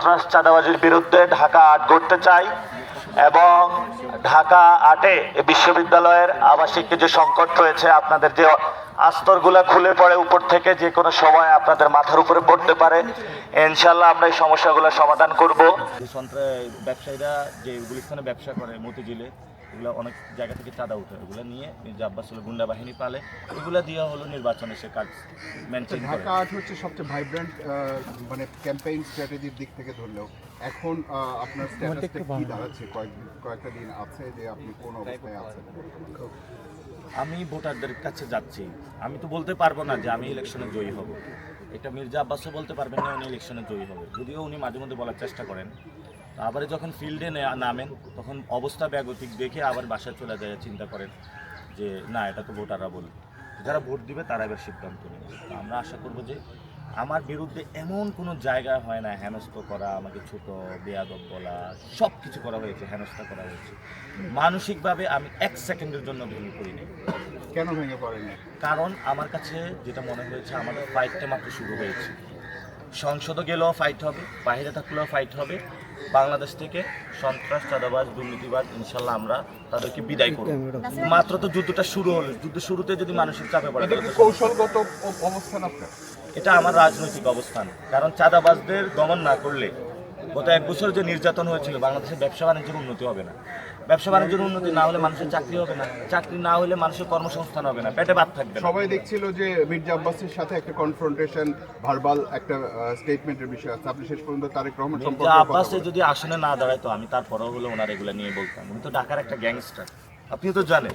সন্ত্রাস চাঁদাবাজির বিরুদ্ধে ঢাকা আট করতে চাই এবং ঢাকা আটে বিশ্ববিদ্যালয়ের আবাসিক যে সংকট রয়েছে, আপনাদের যে আস্তরগুলা খুলে পড়ে উপর থেকে যে কোনো সময় আপনাদের মাথার উপরে পড়তে পারে। ইনশাল্লাহ আমরা এই সমস্যাগুলো সমাধান করব। ব্যবসায়ীরা যে গুলিস্তানে ব্যবসা করে মতিঝিলে এগুলো অনেক জায়গা থেকে চাঁদা উঠে ওগুলো নিয়ে যে আব্বাস হলো গুন্ডা বাহিনী পালে এগুলো দিয়ে হলো নির্বাচনে সে কাজ মেনটেন করে। ঢাকা আট হচ্ছে সবচেয়ে ভাইব্রেন্ট মানে ক্যাম্পেইন স্ট্র্যাটেজির দিক থেকে ধরলেও এখন আপনার স্ট্যাটাসটা কি দাঁড়াচ্ছে? কয়েক কয়েকটা দিন আছে যে আপনি কোন অবস্থায় আছেন? আমি ভোটারদের কাছে যাচ্ছি। আমি তো বলতে পারব না যে আমি ইলেকশনে জয়ী হব। এটা মির্জা আব্বাসও বলতে পারবেন না উনি ইলেকশনে জয়ী হবে। যদিও উনি মাঝে মধ্যে বলার চেষ্টা করেন। আবার যখন ফিল্ডে নামেন তখন অবস্থা ব্যাগতিক দেখে আবার বাসায় চলে যায় চিন্তা করেন যে না এটা তো ভোটাররা বলবে। যারা ভোট দিবে তারা এবার সিদ্ধান্ত নেবে। তো আমরা আশা করব যে আমার বিরুদ্ধে এমন কোনো জায়গা হয় না হেনস্থ করা আমাকে ছোট বেয়াদব বলা সব কিছু করা হয়েছে হেনস্থা করা হয়েছে। মানসিকভাবে আমি এক সেকেন্ডের জন্য ভেঙে পড়িনি। কেন ভেঙে পড়েনি? কারণ আমার কাছে যেটা মনে হয়েছে আমাদের ফাইটটা মাত্র শুরু হয়েছে। সংসদে গেলেও ফাইট হবে বাইরে থাকলেও ফাইট হবে। বাংলাদেশ থেকে সন্ত্রাস চাঁদাবাজ দুর্নীতিবাজ ইনশাল্লাহ আমরা তাদেরকে বিদায় করব। মাত্র তো যুদ্ধটা শুরু হলো। যুদ্ধ শুরুতে যদি মানসিক চাপে পড়ে কৌশলগত অবস্থান আপনার? এটা আমার রাজনৈতিক অবস্থান। কারণ চাঁদাবাজদের দমন না করলে গত এক বছর যে নির্যাতন হয়েছিল বাংলাদেশের ব্যবসা বাণিজ্যের উন্নতি হবে না। ব্যবসা বাণিজ্যের উন্নতি না হলে মানুষের চাকরি হবে না। চাকরি না হলে মানুষের কর্মসংস্থান হবে না। পেটে ভাত থাকবে সবাই দেখছিল যে মির্জা আব্বাসের সাথে একটা কনফ্রন্টেশন ভার্বাল একটা স্টেটমেন্টের বিষয় আছে। আপনি শেষ পর্যন্ত তারেক রহমান মির্জা আব্বাসে যদি আসনে না দাঁড়ায় তো আমি তারপরেও হলো ওনার এগুলো নিয়ে বলতাম। উনি তো ঢাকার একটা গ্যাংস্টার আপনি তো জানেন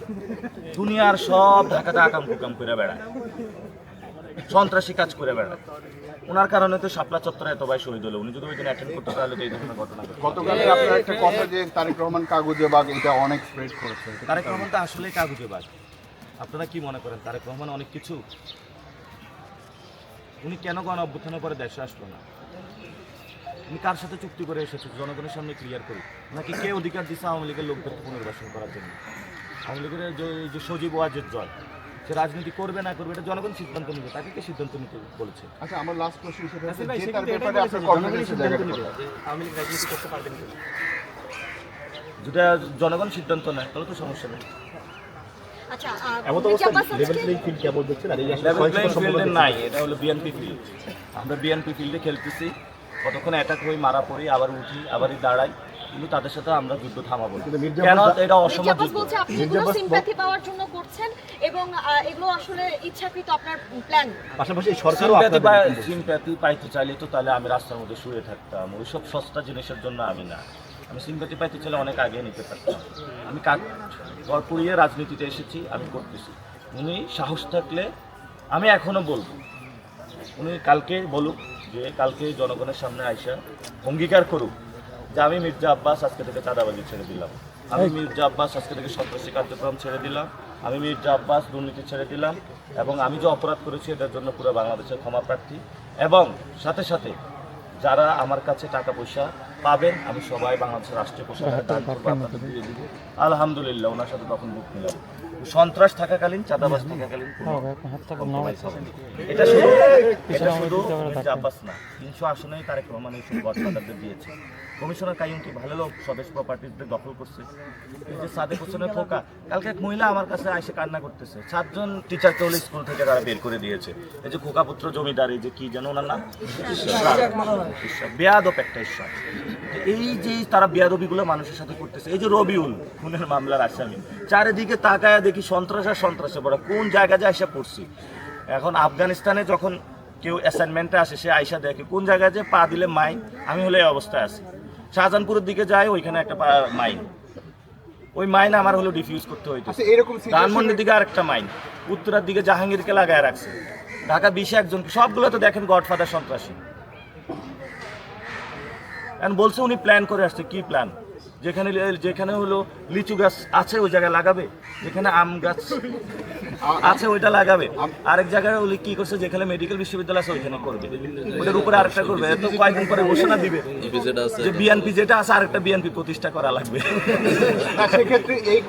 দুনিয়ার সব ঢাকাতে আকাম কুকাম করে বেড়ায়। সন্ত্রাসী কাজ করে বেড়ায়। ওনার কারণে তো শাপলা চত্বরে এত ভাই শহীদ হলো। উনি যদি ওই দিন অ্যাটেন্ড করতে তাহলে তো এই ধরনের ঘটনা না। আপনার একটা কথা যে তারেক রহমান কাগজে বাগ এটা অনেক স্প্রেড করেছে। তারেক রহমান তো আসলেই কাগজে বাজ আপনারা কি মনে করেন তারেক রহমান অনেক কিছু? উনি কেন গণ অভ্যুত্থানের পরে দেশে আসলো না? উনি কার সাথে চুক্তি করে এসেছে? জনগণের সামনে ক্লিয়ার করি। নাকি কে অধিকার দিচ্ছে আওয়ামী লীগের লোকদেরকে পুনর্বাসন করার জন্য? আওয়ামী লীগের যে সজীব ওয়াজের জয়। সে রাজনীতি করবে না করবে এটা জনগণ সিদ্ধান্ত নেবে তাকে কে সিদ্ধান্ত নিতে বলেছে? আচ্ছা আমার লাস্ট কোশ্চেন সেটা হচ্ছে যে তার ব্যাপারে আপনার কনফিডেন্সের সিদ্ধান্ত নেবে? আওয়ামী লীগ রাজনীতি করতে পারবে না যেটা জনগণ সিদ্ধান্ত নেয় তাহলে তো সমস্যা নেই। আচ্ছা এমন মির্জা অবস্থা আব্বাস লেভেল প্লেইং ফিল্ড কেমন দেখছেন? আর এই লেভেল প্লেইং ফিল্ডে নাই এটা হলো বিএনপি ফিল্ড আমরা বিএনপি ফিল্ডে খেলতেছি কতক্ষণ অ্যাটাক হই মারা পড়ি আবার উঠি আবারই দাঁড়াই। কিন্তু তাদের সাথে আমরা যুদ্ধ থামাবো কেন এটা অসম সিম্প্যাথি পাওয়ার জন্য করছেন এবং এগুলো আসলে ইচ্ছাকৃত আপনার প্ল্যান পাশাপাশি এই সরকারও সিম্প্যাথি আপনাদের পাই সিম্প্যাথি পাইতে চাইলে তো তাহলে আমি রাস্তার মধ্যে শুয়ে থাকতাম। ওইসব সস্তা জিনিসের জন্য আমি না। আমি সিম্প্যাথি পাইতে চাইলে অনেক আগে নিতে পারতাম। আমি কাজ ঘর পুড়িয়ে রাজনীতিতে এসেছি আমি করতেছি। উনি সাহস থাকলে আমি এখনও বলব। উনি কালকে বলুক যে কালকে জনগণের সামনে আইসা অঙ্গীকার করুক। যে আমি মির্জা আব্বাস আজকে থেকে চাঁদাবাজি ছেড়ে দিলাম। আমি মির্জা আব্বাস আজকে থেকে সন্ত্রাসী কার্যক্রম ছেড়ে দিলাম। আমি মির্জা আব্বাস দুর্নীতি ছেড়ে দিলাম এবং আমি যে অপরাধ করেছি এটার জন্য পুরো বাংলাদেশের ক্ষমা প্রার্থী। এবং সাথে সাথে যারা আমার কাছে টাকা পয়সা পাবেন আমি সবাই বাংলাদেশের রাষ্ট্রীয় পোশাক আলহামদুলিল্লাহ ওনার সাথে তখন বুক মিলাম সন্ত্রাস থাকাকালীন চাঁদাবাজ থাকাকালীন কোনো compromise হবে না। এটা শুধু এটা শুধু আব্বাস না তিনশো আসনেই তারেক রহমান গডফাদারদের দিয়েছে। কমিশনার কাইম কি ভালো লোক স্বদেশ প্রপার্টিজদের দখল করছে। এই যে সাদেক হোসেনের খোকা কালকে এক মহিলা আমার কাছে এসে কান্না করতেছে। সাতজন টিচার হলো স্কুল থেকে তারা বের করে দিয়েছে। এই যে খোকা পুত্র জমিদার এই যে কি যেন ওনার নাম? বেয়াদব একটা ঈশ্বর। এই যে তারা বেয়াদবিগুলো মানুষের সাথে করতেছে এই যে রবিউল খুনের মামলার আসামি। চারিদিকে তাকায় দেখি সন্ত্রাস আর সন্ত্রাসে পড়া। কোন জায়গা যায় এসে পড়ছি। এখন আফগানিস্তানে যখন কেউ অ্যাসাইনমেন্টে আসে সে আইসা দেখে কোন জায়গায় যে পা দিলে মাইন? আমি হলে এই অবস্থায় আছি। শাহজাহানপুরের দিকে যাই ওইখানে একটা পা- মাইন। ওই মাইন আমার হলো ডিফিউজ করতে হইতেছে। আচ্ছা এরকম ধানমন্ডির দিকে আরেকটা মাইন। উত্তরার দিকে জাহাঙ্গীরকে লাগায় রাখছে। ঢাকা বিশে একজন সবগুলো তো দেখেন গডফাদার সন্ত্রাসী। বলছে উনি প্ল্যান করে আসছে কি প্ল্যান যেখানে যেখানে হলো লিচু গাছ আছে ওই জায়গায় লাগাবে? যেখানে আম গাছ আছে ওইটা লাগাবে? আরেক জায়গায় উনি কি করছে যেখানে মেডিকেল বিশ্ববিদ্যালয় আছে ওইখানে করবে। ওটার উপরে আরেকটা করবে। এত কয়েকদিন পরে ঘোষণা দিবে। যে বিএনপি যেটা আছে আরেকটা বিএনপি প্রতিষ্ঠা করা লাগবে। সেক্ষেত্রে এই